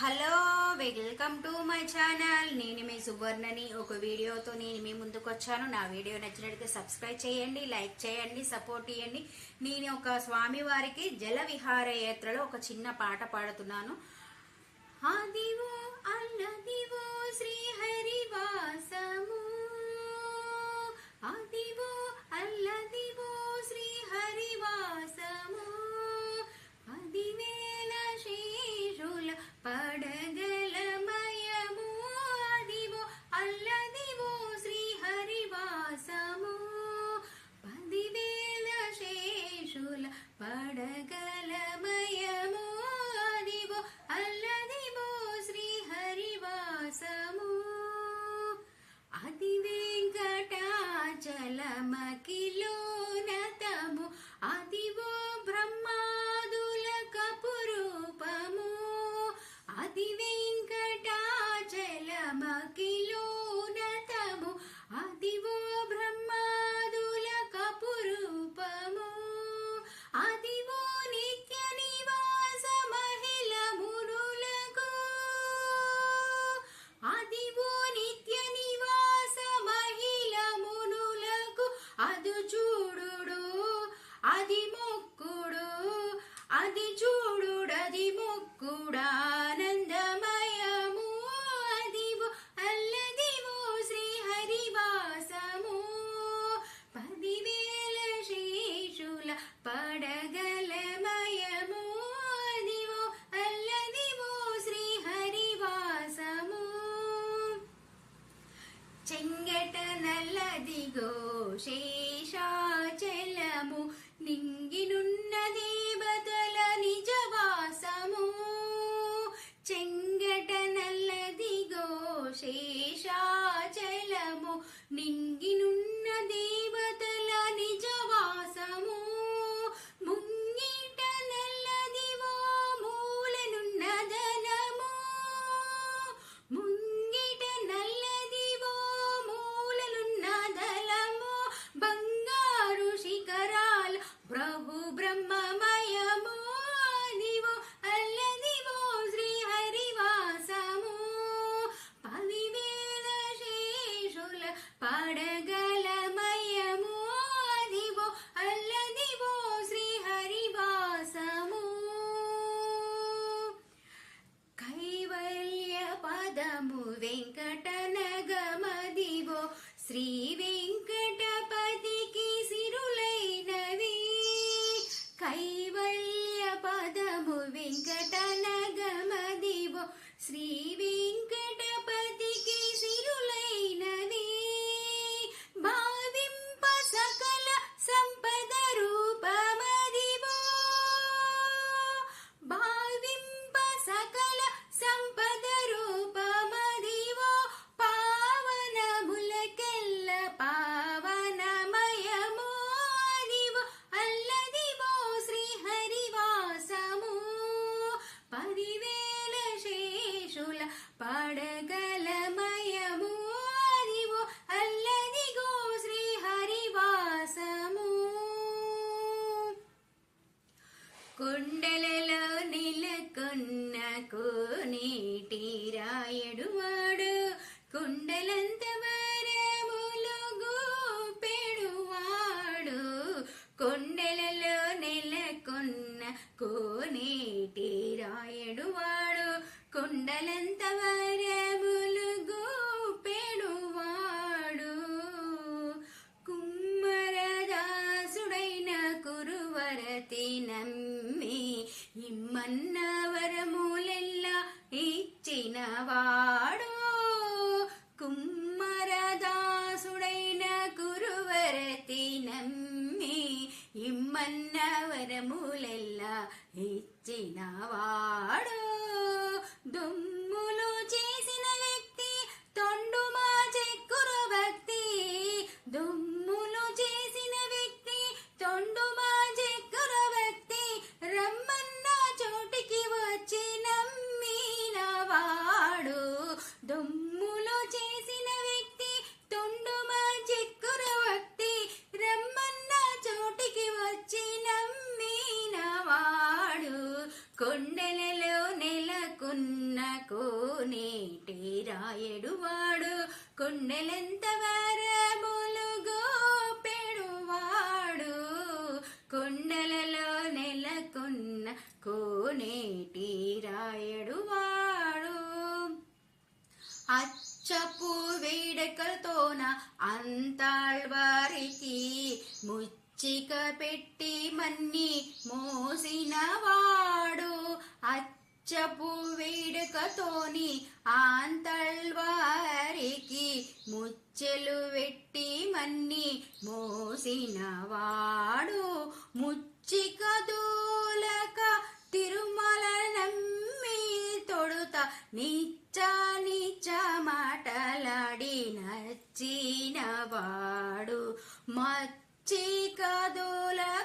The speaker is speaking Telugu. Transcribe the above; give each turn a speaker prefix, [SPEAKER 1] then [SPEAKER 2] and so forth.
[SPEAKER 1] Hello welcome to my channel. నేను మీ సువర్ణని. ఒక వీడియోతో నేను మీ ముందుకు వచ్చాను నా వీడియో నచ్చినట్లయితే సబ్స్క్రైబ్ చేయండి లైక్ చేయండి సపోర్ట్ ఇవ్వండి నేను ఒక స్వామి వారికి జల విహారయాత్రలో ఒక చిన్న పాట పాడుతున్నాను. ఆదివో అల్లదివో శ్రీహరివాసము. ఆదివో అల్లదివో శ్రీహరివాసము. పదివేల நமக்கு प्रभु ब्रह्मा పడగలమయము అదివో అల్లదిగో శ్రీహరివాసము. కొండలలో నిలకొన్న కోనేటి రాయడు వాడు కొండలంత వరములు గోపెడువాడు. కొండలలో నెలకొన్న కోనేటి రాయడు వాడు కొండలంత వరములు గూపెడువాడు కుమ్మరదాసుడైన కురువరతి నమ్మి ఇమ్మన్న వరములెల్లా ఇచ్చినవాడు. కుమ్మరదాసుడైన కురువరతి నమ్మి ఇమ్మన్న వరములెల్లా ఇచ్చినవాడు. దుమ్ములు చేసిన వ్యక్తి తొండు మా చెక్కురు భక్తి. దుమ్ములు చేసిన వ్యక్తి తొండు మా చెక్కురు భక్తి. రమ్మన్న చోటికి వచ్చి నమ్మినవాడు దుమ్ములు చేసిన వ్యక్తి తొండు మా చెక్కురు భక్తి. రమ్మన్న చోటికి వచ్చి నమ్మినవాడు కొండ రాయడువాడు కొండెలెంత వరములుగో పెడువాడు? కొండలలో నెలకొన్న కోనేటి రాయడువాడు. అచ్చపు వేడకలతోన అంతాళ్వారికి ముచ్చిక పెట్టి మన్ని మోసినవాడు. అచ్చపు వేడుకతోని ఆంతల్వారికి ముచ్చెలు వెట్టి మన్ని మోసినవాడు. ముచ్చిక దూలక తిరుమల నమ్మి తొడుత నిచ్చ నిచ్చ మాటలాడి నచ్చినవాడు. మచ్చిక దూలక